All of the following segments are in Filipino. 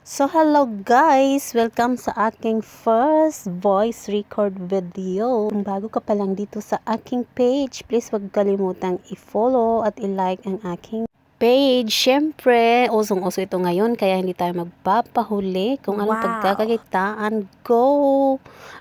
So hello guys! Welcome sa aking first voice record video. Kung bago ka pa lang dito sa aking page, please wag kalimutang i-follow at i-like ang aking page. Siyempre, usong-uso ito ngayon kaya hindi tayo magpapahuli. Kung anong Wow. pagkakakitaan, go!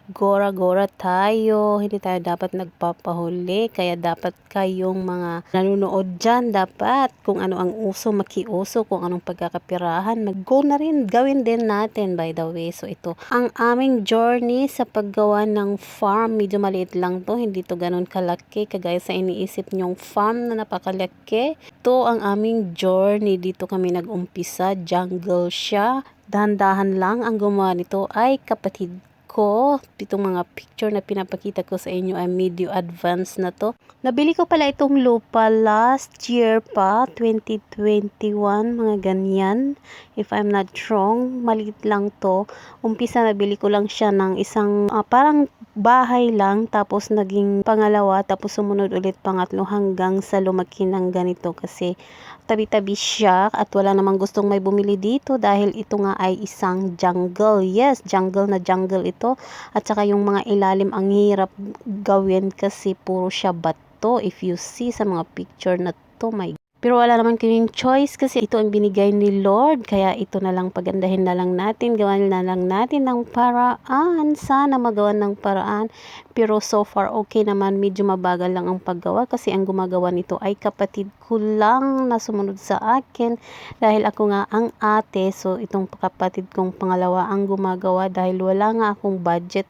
Gora-gora tayo. Hindi tayo dapat nagpapahuli. Kaya dapat kayong mga nanonood dyan, dapat kung ano ang uso, makiuso. Kung anong pagkakapirahan, mag-go na rin. Gawin din natin, by the way. So, ito. Ang aming journey sa paggawa ng farm, medyo maliit lang to. Hindi to ganun kalaki. Kagaya sa iniisip nyong farm na napakalaki. Ito ang aming journey. Dito kami nag-umpisa. Jungle siya. Dahan-dahan lang ang gumawa nito ay kapatid ko. Itong mga picture na pinapakita ko sa inyo ay medyo advanced na to. Nabili ko pala itong lupa last year pa, 2021, mga ganyan. If I'm not wrong, maliit lang to. Umpisa nabili ko lang siya ng isang ah, parang bahay lang tapos naging pangalawa tapos sumunod ulit pangatlo hanggang sa lumaki ng ganito kasi tabi-tabi siya at wala namang gustong may bumili dito dahil ito nga ay isang jungle. Yes, jungle na jungle ito. At saka yung mga ilalim ang hirap gawin kasi puro siya bato. If you see sa mga picture na to, my pero wala naman kaming choice kasi ito ang binigay ni Lord. Kaya ito na lang pagandahin na lang natin. Gawan na lang natin ng paraan. Sana magawa ng paraan. Pero so far okay naman. Medyo mabagal lang ang paggawa kasi ang gumagawa nito ay kapatid ko lang na sumunod sa akin. Dahil ako nga ang ate. So itong kapatid kong pangalawa ang gumagawa dahil wala nga akong budget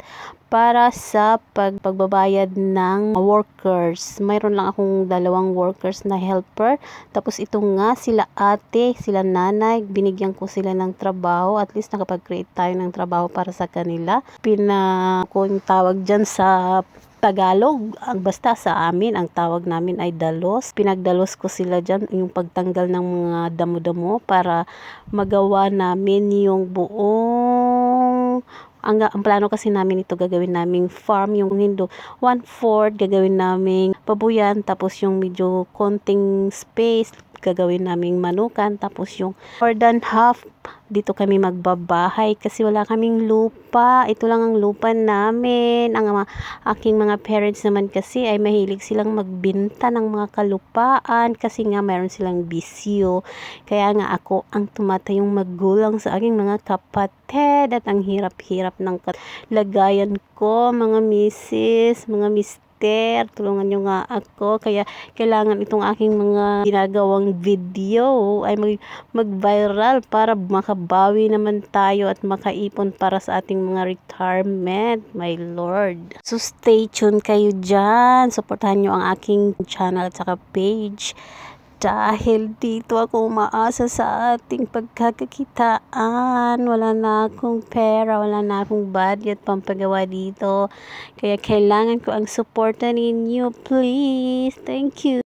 para sa pag pagbabayad ng workers. Mayroon lang akong dalawang workers na helper. Tapos ito nga sila ate, sila nanay, binigyan ko sila ng trabaho. At least nakapag-create tayo ng trabaho para sa kanila. Pina ko yung tawag dyan sa Tagalog, ang basta sa amin, ang tawag namin ay dalos. Pinagdalos ko sila dyan, yung pagtanggal ng mga damo-damo para magawa namin yung buong ang, ang plano kasi namin ito gagawin naming farm yung hindo one fourth gagawin naming pabuyan tapos yung medyo konting space gagawin naming manukan tapos yung more than half dito kami magbabahay kasi wala kaming lupa. Ito lang ang lupa namin. Ang mga aking mga parents naman kasi ay mahilig silang magbenta ng mga kalupaan kasi nga mayroon silang bisyo. Kaya nga ako ang tumatayong magulang sa aking mga kapatid at ang hirap-hirap ng lagayan ko mga misis, mga mister tulungan nyo nga ako. Kaya kailangan itong aking mga ginagawang video ay mag, mag-viral para makabawi naman tayo at makaipon para sa ating mga retirement my lord. So stay tuned kayo dyan. Supportahan nyo ang aking channel at saka page dahil dito ako umaasa sa ating pagkakakitaan. Wala na akong pera, wala na akong budget pampagawa dito. Kaya kailangan ko ang suporta ninyo, please. Thank you.